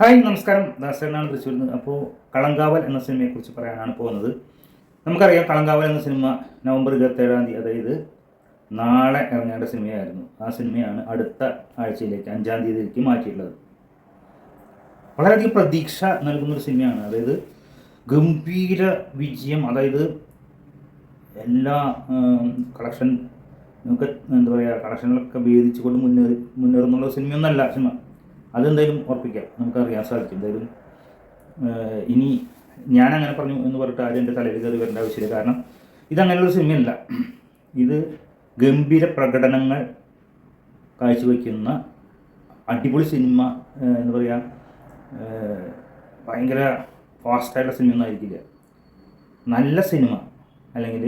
Hi നമസ്കാരം. ദാസനാണ് തൃശ്ശൂരിൽ നിന്ന് അപ്പോൾ കളങ്കാവൽ എന്ന സിനിമയെക്കുറിച്ച് പറയാനാണ് പോകുന്നത്. നമുക്കറിയാം കളങ്കാവൽ എന്ന സിനിമ നവംബർ ഇരുപത്തേഴാം തീയതി അതായത് നാളെ ഇറങ്ങേണ്ട സിനിമയായിരുന്നു. ആ സിനിമയാണ് അടുത്ത ആഴ്ചയിലേക്ക് അഞ്ചാം തീയതിയിലേക്ക് മാറ്റിയിട്ടുള്ളത്. വളരെയധികം പ്രതീക്ഷ നൽകുന്നൊരു സിനിമയാണ്. അതായത് ഗംഭീര വിജയം അതായത് എല്ലാ കളക്ഷൻ നമുക്ക് എന്താ പറയുക കളക്ഷനുകളൊക്കെ ഭേദിച്ചുകൊണ്ട് മുന്നേറി മുന്നേറുന്നുള്ള സിനിമയൊന്നല്ല സിനിമ. അതെന്തായാലും ഉറപ്പിക്കാം. നമുക്കറിയാൻ സാധിക്കും എന്തായാലും ഇനി ഞാൻ അങ്ങനെ പറഞ്ഞു എന്ന് പറഞ്ഞിട്ട് ആരും എന്റെ തലയിൽ കയറി വരേണ്ട ആവശ്യമില്ല. കാരണം ഇതങ്ങനെയുള്ള സിനിമയല്ല. ഇത് ഗംഭീര പ്രകടനങ്ങൾ കാഴ്ചവെക്കുന്ന അടിപൊളി സിനിമ എന്ന് പറയുക ഭയങ്കര ഫാസ്റ്റായിട്ടുള്ള സിനിമയൊന്നും ആയിരിക്കില്ല. നല്ല സിനിമ അല്ലെങ്കിൽ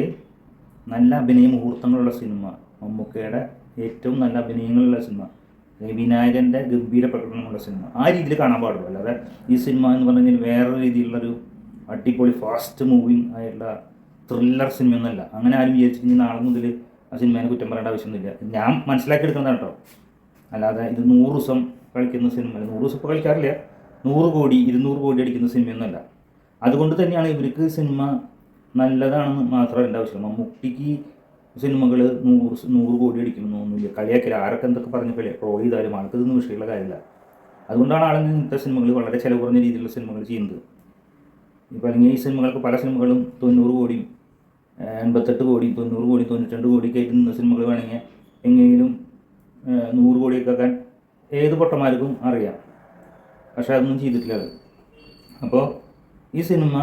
നല്ല അഭിനയ മുഹൂർത്തങ്ങളുള്ള സിനിമ മമ്മൂക്കയുടെ ഏറ്റവും നല്ല അഭിനയങ്ങളുള്ള സിനിമ. വിനായകന്റെ ഗംഭീര പ്രകടനമുള്ള സിനിമ. ആ രീതിയിൽ കാണാൻ പാടില്ല അല്ലാതെ ഈ സിനിമ എന്ന് പറഞ്ഞു കഴിഞ്ഞാൽ വേറെ രീതിയിലുള്ളൊരു അടിപൊളി ഫാസ്റ്റ് മൂവിങ് ആയിട്ടുള്ള ത്രില്ലർ സിനിമയൊന്നുമല്ല. അങ്ങനെ ആരും വിചാരിച്ചിട്ട് നാളെ മുതൽ ആ സിനിമേനെ കുറ്റം പറയേണ്ട ആവശ്യമൊന്നുമില്ല. ഞാൻ മനസ്സിലാക്കി എടുക്കുന്നതാണ് കേട്ടോ. അല്ലാതെ ഇത് നൂറ് ദിവസം കളിക്കുന്ന സിനിമ അല്ല. നൂറ് ദിവസം ഇപ്പോൾ കളിക്കാറില്ല. നൂറ് കോടി ഇരുന്നൂറ് കോടി അടിക്കുന്ന സിനിമയൊന്നുമല്ല. അതുകൊണ്ട് തന്നെയാണ് ഇവർക്ക് സിനിമ നല്ലതാണെന്ന് മാത്രമേ എന്റെ ആവശ്യം മമ്മൂട്ടിക്ക് സിനിമകൾ നൂറ് നൂറ് കോടി അടിക്കണമെന്നൊന്നുമില്ല കളിയാക്കില്ല ആരൊക്കെ എന്തൊക്കെ പറഞ്ഞ കളി ട്രോൾ ചെയ്താലും ആൾക്കതൊന്നും വിഷയമുള്ള കാര്യമില്ല. അതുകൊണ്ടാണ് ആളുകൾ ഇന്നത്തെ സിനിമകൾ വളരെ ചിലവ് കുറഞ്ഞ രീതിയിലുള്ള സിനിമകൾ ചെയ്യുന്നത്. ഇപ്പോൾ അല്ലെങ്കിൽ ഈ സിനിമകൾക്ക് പല സിനിമകളും തൊണ്ണൂറ് കോടിയും എൺപത്തെട്ട് കോടി തൊണ്ണൂറ് കോടി തൊണ്ണൂറ്റിരണ്ട് കോടിയൊക്കെ ആയിട്ട് നിന്ന സിനിമകൾ വേണമെങ്കിൽ എങ്ങനെയും നൂറ് കോടിയൊക്കെ ആക്കാൻ ഏത് പൊട്ടന്മാർക്കും അറിയാം. പക്ഷേ അതൊന്നും ചെയ്തിട്ടില്ല അത്. അപ്പോൾ ഈ സിനിമ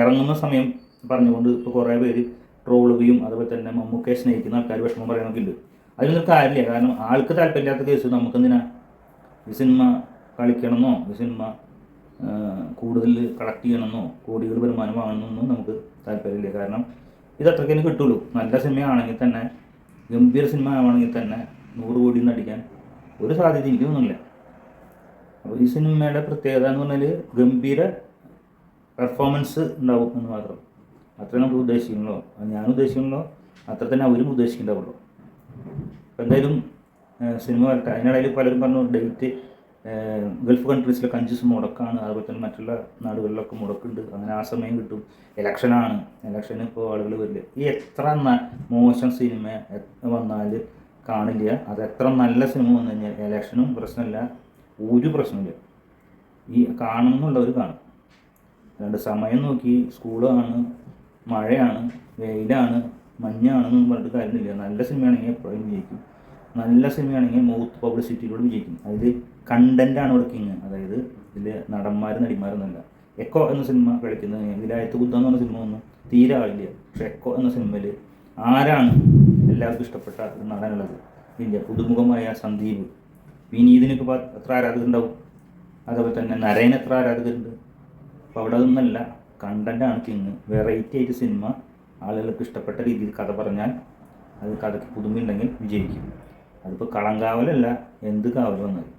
ഇറങ്ങുന്ന സമയം പറഞ്ഞുകൊണ്ട് ഇപ്പോൾ കുറേ പേര് ട്രോളുകയും അതുപോലെ തന്നെ മമ്മൂക്കയെ സ്നേഹിക്കുന്ന ആൾക്കാർ വിഷമം പറയണമൊക്കെ ഉണ്ട് അതിനൊന്നും കാര്യമില്ല. കാരണം ആൾക്ക് താല്പര്യമില്ലാത്ത കേസ് നമുക്കെന്തിനാ ഈ സിനിമ കളിക്കണമെന്നോ ഈ സിനിമ കൂടുതൽ കളക്ട് ചെയ്യണമെന്നോ കോടികൾ വരുമാനം വാങ്ങണമെന്നോ നമുക്ക് താല്പര്യമില്ല. കാരണം ഇത് അത്രയ്ക്ക് തന്നെ കിട്ടുള്ളൂ. നല്ല സിനിമയാണെങ്കിൽ തന്നെ ഗംഭീര സിനിമ ആണെങ്കിൽ തന്നെ നൂറ് കോടി നിന്ന് അടിക്കാൻ ഒരു സാധ്യത എനിക്കൊന്നുമില്ല. അപ്പോൾ ഈ സിനിമയുടെ പ്രത്യേകത എന്ന് പറഞ്ഞാൽ ഗംഭീര പെർഫോമൻസ് ഉണ്ടാവും എന്ന് മാത്രം. അത്രേ നമ്മൾ ഉദ്ദേശിക്കുന്നുള്ളൂ. ഞാൻ ഉദ്ദേശിക്കുന്നുള്ളൂ. അത്ര തന്നെ അവരും ഉദ്ദേശിക്കുന്നുണ്ടാവുള്ളൂ. അപ്പോൾ എന്തായാലും സിനിമ വരട്ടെ. അതിനിടയിൽ പലരും പറഞ്ഞു ഡേറ്റ് ഗൾഫ് കൺട്രീസിലൊക്കെ അഞ്ച് ദിവസം മുടക്കാണ്. അതുപോലെ തന്നെ മറ്റുള്ള നാടുകളിലൊക്കെ മുടക്കുണ്ട് അങ്ങനെ ആ സമയം കിട്ടും. ഇലക്ഷനാണ്. ഇലക്ഷന് ഇപ്പോൾ ആളുകൾ വരില്ല. ഈ എത്ര മോശം സിനിമ വന്നാൽ കാണില്ല. അത് എത്ര നല്ല സിനിമ വന്നു കഴിഞ്ഞാൽ ഇലക്ഷനും പ്രശ്നമില്ല. ഒരു പ്രശ്നമില്ല. ഈ കാണുന്നുള്ളവർ കാണും. അല്ലാണ്ട് സമയം നോക്കി സ്കൂളാണ് മഴയാണ് വെയിലാണ് മഞ്ഞാണെന്നും പറഞ്ഞിട്ട് കാര്യമില്ല. നല്ല സിനിമയാണെങ്കിൽ എപ്പോഴും വിജയിക്കും. നല്ല സിനിമയാണെങ്കിൽ മൗത്ത് പബ്ലിസിറ്റിയിലൂടെ വിജയിക്കും. അതിൽ കണ്ടന്റാണ് ഇവിടെ കിങ് അതായത് ഇതിൽ നടന്മാർ നടിമാരൊന്നുമല്ല. എക്കോ എന്ന സിനിമ കളിക്കുന്നത് വിലായത്ത് ബുദ്ധ എന്ന് പറഞ്ഞ സിനിമ ഒന്നും തീരെ ആളില്ല പക്ഷെ എക്കോ എന്ന സിനിമയിൽ ആരാണ് എല്ലാവർക്കും ഇഷ്ടപ്പെട്ട ഒരു നടനുള്ളത്? ഇല്ല പുതുമുഖമായ സന്ദീപ്. വിനീതിനൊക്കെ എത്ര ആരാധകരുണ്ടാവും? അതേപോലെ തന്നെ നരയൻ എത്ര ആരാധകരുണ്ട്? അപ്പോൾ അവിടെ അതൊന്നല്ല കണ്ടന്റാണ് കിങ് വെറൈറ്റി ആയിട്ട് സിനിമ ആളുകൾക്ക് ഇഷ്ടപ്പെട്ട രീതിയിൽ കഥ പറഞ്ഞാൽ അത് കഥയ്ക്ക് പുതുമയുണ്ടെങ്കിൽ വിജയിക്കും. അതിപ്പോൾ കളങ്കാവലല്ല എന്ത് കാവലും